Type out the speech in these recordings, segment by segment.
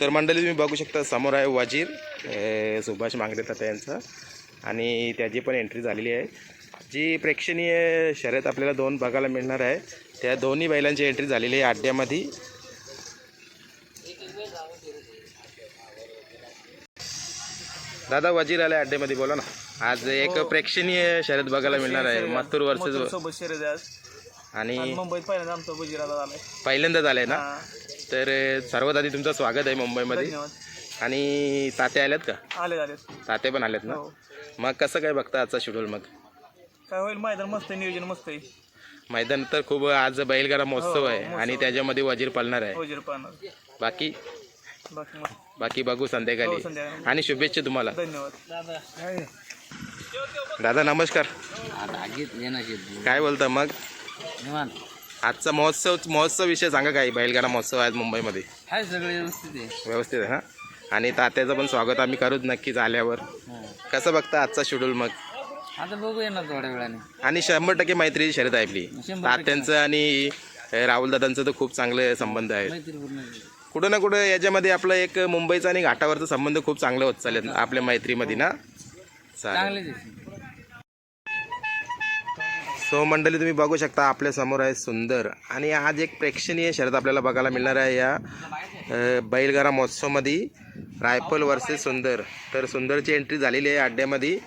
तर मंडळी तुम्ही बघू शकता समोर आहे वजीर. सुभाष मांगरे तात्या यांचा. आणि त्याची पण एंट्री झालेली आहे. जी प्रेक्षणीय शर्यत आपल्याला दोन बघायला मिळणार आहे. त्या दोन्ही बैलांची एंट्री झालेली आहे अड्ड्यामध्ये दादा वजीर आलाय अड्ड्यामध्ये बोला ना. आज एक प्रेक्षणीय शर्यत बघायला मिळणार आहे. मथुर वर्सेस सोबत शर्यत आज. आणि मुंबईत पहिल्यांदा आमचा पहिल्यांदाच आलाय ना? हा, तर सर्वात आधी तुमचं स्वागत आहे मुंबईमध्ये. आणि तात्या आल्यात का? आले आले तात्या पण आल्यात ना? हो. मग कसं काय बघता आजचा शेड्यूल मग? काय होईल मैदान मस्त आहे नियोजन मस्त आहे. मैदान तर खूप आज बैलगाडा महोत्सव आहे आणि त्याच्यामध्ये वजीर पळणार आहे. वजीर पाहणार बाकी? बाकी मस्त बाकी बघू हो संध्याकाळी. संध्याकाळी आणि शुभेच्छा तुम्हाला. धन्यवाद. दादा नमस्कार. काय बोलता मग? आजचा महोत्सव महोत्सव विषय सांगा काही. बैलगाडा महोत्सव आहे आज मुंबईमध्ये. हाय सगळे व्यवस्थित आहे. व्यवस्थित आहे ना आणि तात्याचं पण स्वागत आम्ही करूच नक्कीच आल्यावर. कसं बघता आजचा शेड्यूल मग? आता बघूया ना थोड्या वेळाने. आणि शंभर टक्के मैत्रीची शर्यत आहे आपली. शंभर तात्यांचं आणि राहुल दादांचं तर खूप चांगले संबंध आहेत. कुठं ना कुठं याच्यामध्ये आपलं एक मुंबईचा आणि घाटावरचा संबंध खूप चांगले होत चालेत आपल्या मैत्रीमध्ये ना? चालेल चांगलेच आहे सो मंडळी तुम्ही बघू शकता आपल्यासमोर आहे सुंदर. आणि आज एक प्रेक्षणीय शर्यत आपल्याला बघायला मिळणार आहे या बैलगारा महोत्सवमध्ये रायफल वर्सेस सुंदर. तर सुंदरची एंट्री झालेली आहे अड्ड्यामध्ये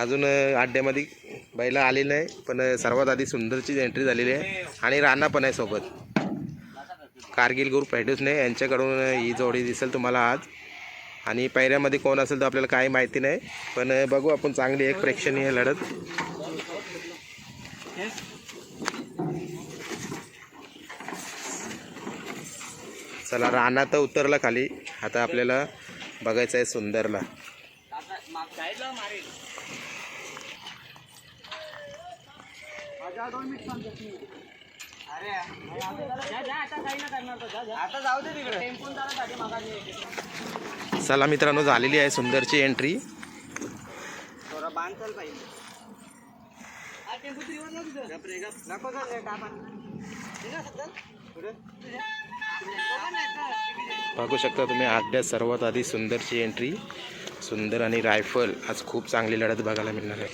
अजून अड्ड्यामध्ये बैला आली नाही पण सर्वात आधी सुंदरची एंट्री झालेली आहे. आणि राणा पण आहे सोबत. कारगिल गुरु नाही यांच्याकडून ही जोडी दिसेल तुम्हाला आज. आणि पैऱ्यामध्ये कोण असेल तर आपल्याला काही माहिती नाही. पण बघू आपण चांगली एक प्रेक्षणीय लढत. चला राणा तर उतरला खाली. आता आपल्याला बघायचं आहे सुंदरला. चला मित्रांनो झालेली आहे सुंदरची एंट्री बघू शकता तुम्ही आड्यात सर्वात आधी सुंदरची एंट्री सुंदर आणि रायफल आज खूप चांगली लढत बघायला मिळणार आहे.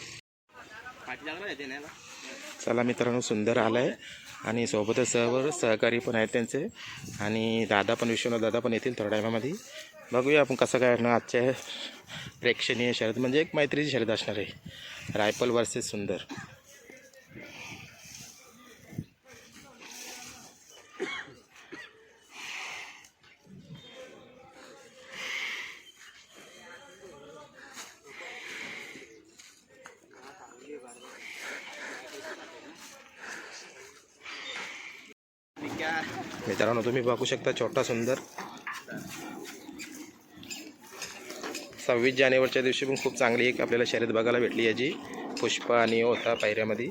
चला मित्रांनो सुंदर आलाय. आणि सोबतच सर्व सहकारी पण आहेत त्यांचे. आणि दादा पण विश्वनाथ दादा पण येतील थोड्या टायमामध्ये बघूया आपण कसं काय ना आजच्या प्रेक्षणीय शर्यत. म्हणजे एक मैत्रीची शर्यत असणार आहे. रायफल वर्सेस सुंदर. मित्रांनो तुम्ही बघू शकता छोटा सुंदर. सव्वीस जानेवारीच्या दिवशी पण खूप चांगली एक आपल्याला शर्यत बघायला भेटली याची. पुष्पा आणि होता पायऱ्यामध्ये.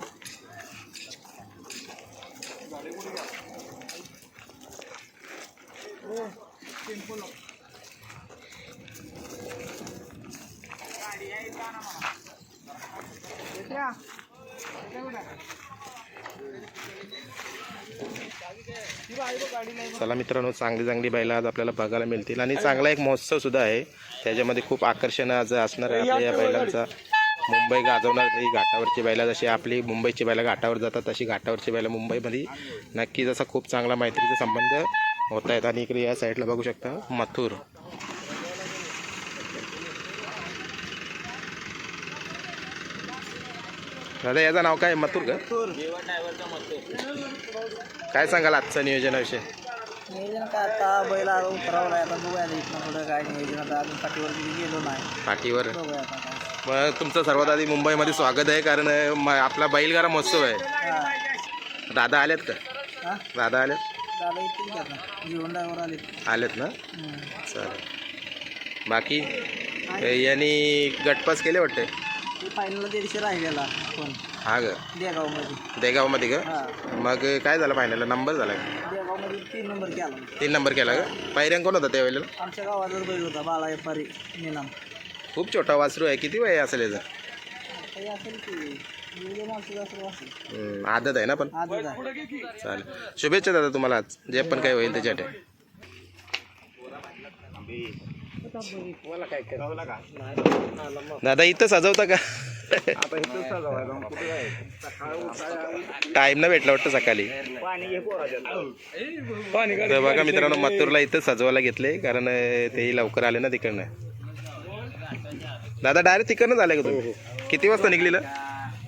चला मित्रांनो चांगली चांगली बैला आज आपल्याला बघायला मिळतील. आणि चांगला एक महोत्सव सुद्धा आहे. त्याच्यामध्ये खूप आकर्षण आज असणार आहे आपल्या या बैलांचा. मुंबई गाजवणार ही घाटावरची बैला जशी आपली मुंबईची बैला घाटावर जातात तशी घाटावरची बैला मुंबईमध्ये. नक्कीच असा खूप चांगला मैत्रीचा संबंध होत आहेत. आणि इकडे या साईडला बघू शकता मथुर. दादा याचं नाव काय? मथुर का? काय सांगाल आजचं नियोजनाविषयी? नियोजन काय आता बैल आता उतरावला आता बघूया आता इथनं पुढं काय नियोजन आता. अजून पाठीवर गेलो नाही. पाठीवर? बघूया आता काय. मग तुमचं सर्वात आधी मुंबईमध्ये स्वागत आहे कारण अं, म- आपला बैलगाडा महोत्सव आहे. हा. दादा आलेत का? हा? दादा आलेत? दादा येतील की आता? जीवन ड्रायव्हर आले आलेत ना. चालेल. बाकी? यांनी गटपास केले वाटते दीडशे राहिलेला पण हा ग. देगावमध्ये. देगावमध्ये का हा. मग काय झालं फायनलला नंबर झाला का? देगावमध्ये तीन नंबर केला. तीन नंबर केला का पायऱ्यां कोण होता त्यावेळेला? आमच्या बैल होता बाळा व्यापारी खूप छोटा वासरू आहे. किती वय असेल याचं? काही असेल की गेले माणसं असं असेल हम्म, आदत आहे ना पण? आजच आहे. चालेल. शुभेच्छा दादा तुम्हाला आज. जे पण काही होईल त्याच्यासाठी. दादा इथं सजवता का? टाइम ना भेटला वाटतं सकाळी. तर बघा मित्रांनो मथुरला इथं सजवायला घेतले कारण ते तेही लवकर आले ना तिकडनं. दादा डायरेक्ट तिकडनं झालं का तुम्ही? किती वाजता निघलेलं?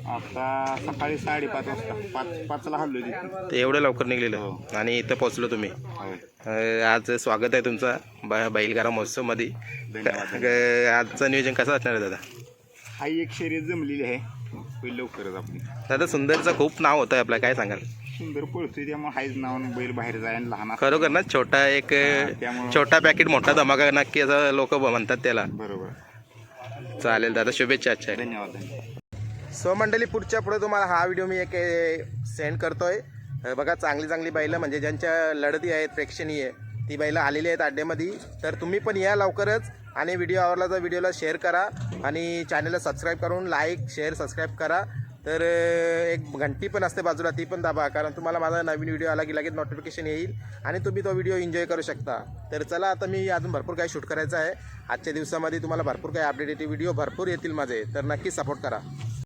आता सकाळी साडेपाच वाजता. पाच पाचला हल्लो ते एवढं लवकर निघलेलं. आणि इथं पोचलो तुम्ही. अं, आज स्वागत आहे तुमचा. ब- बैलगाडा महोत्सवमध्ये. धन्यवाद. अं, आजचं नियोजन कसं असणार आहे दादा? हा एक शर्यत जमलेली आहे. होईल लवकरच आपली. दादा सुंदरचं खूप नाव होतं आपलं. काय सांगाल? सुंदर पळतोय त्यामुळे हायच नावानं बैल बाहेर जाय आणि लहान असं- खरोखर ना छोटा एक त्यामुळं- छोटा पॅकेट मोठा धमाका नक्की असं लोक म्हणतात त्याला. बरोबर. चालेल दादा. शुभेच्छा धन्यवाद धन्यवाद. सो मंडळी पुढच्या पुढे तुम्हाला हा व्हिडिओ मी एक सेंड करतोय. आहे बघा चांगली चांगली बैलं म्हणजे ज्यांच्या लढती आहेत प्रेक्षणीय ती बैलं आलेली आहेत अड्ड्यामध्ये तर तुम्ही पण या लवकरच आणि व्हिडिओ आवडला तर व्हिडिओला शेअर करा आणि चॅनलला सबस्क्राईब करून लाईक शेअर सबस्क्राईब करा. तर एक घंटी पण असते बाजूला ती पण दाबा कारण तुम्हाला माझा नवीन व्हिडिओ आला की लगेच नोटिफिकेशन येईल आणि तुम्ही तो व्हिडिओ एन्जॉय करू शकता. तर चला आता मी अजून भरपूर काही शूट करायचं आहे. आजच्या दिवसामध्ये तुम्हाला भरपूर काही अपडेटेड व्हिडिओ भरपूर येतील माझे. तर नक्की सपोर्ट करा.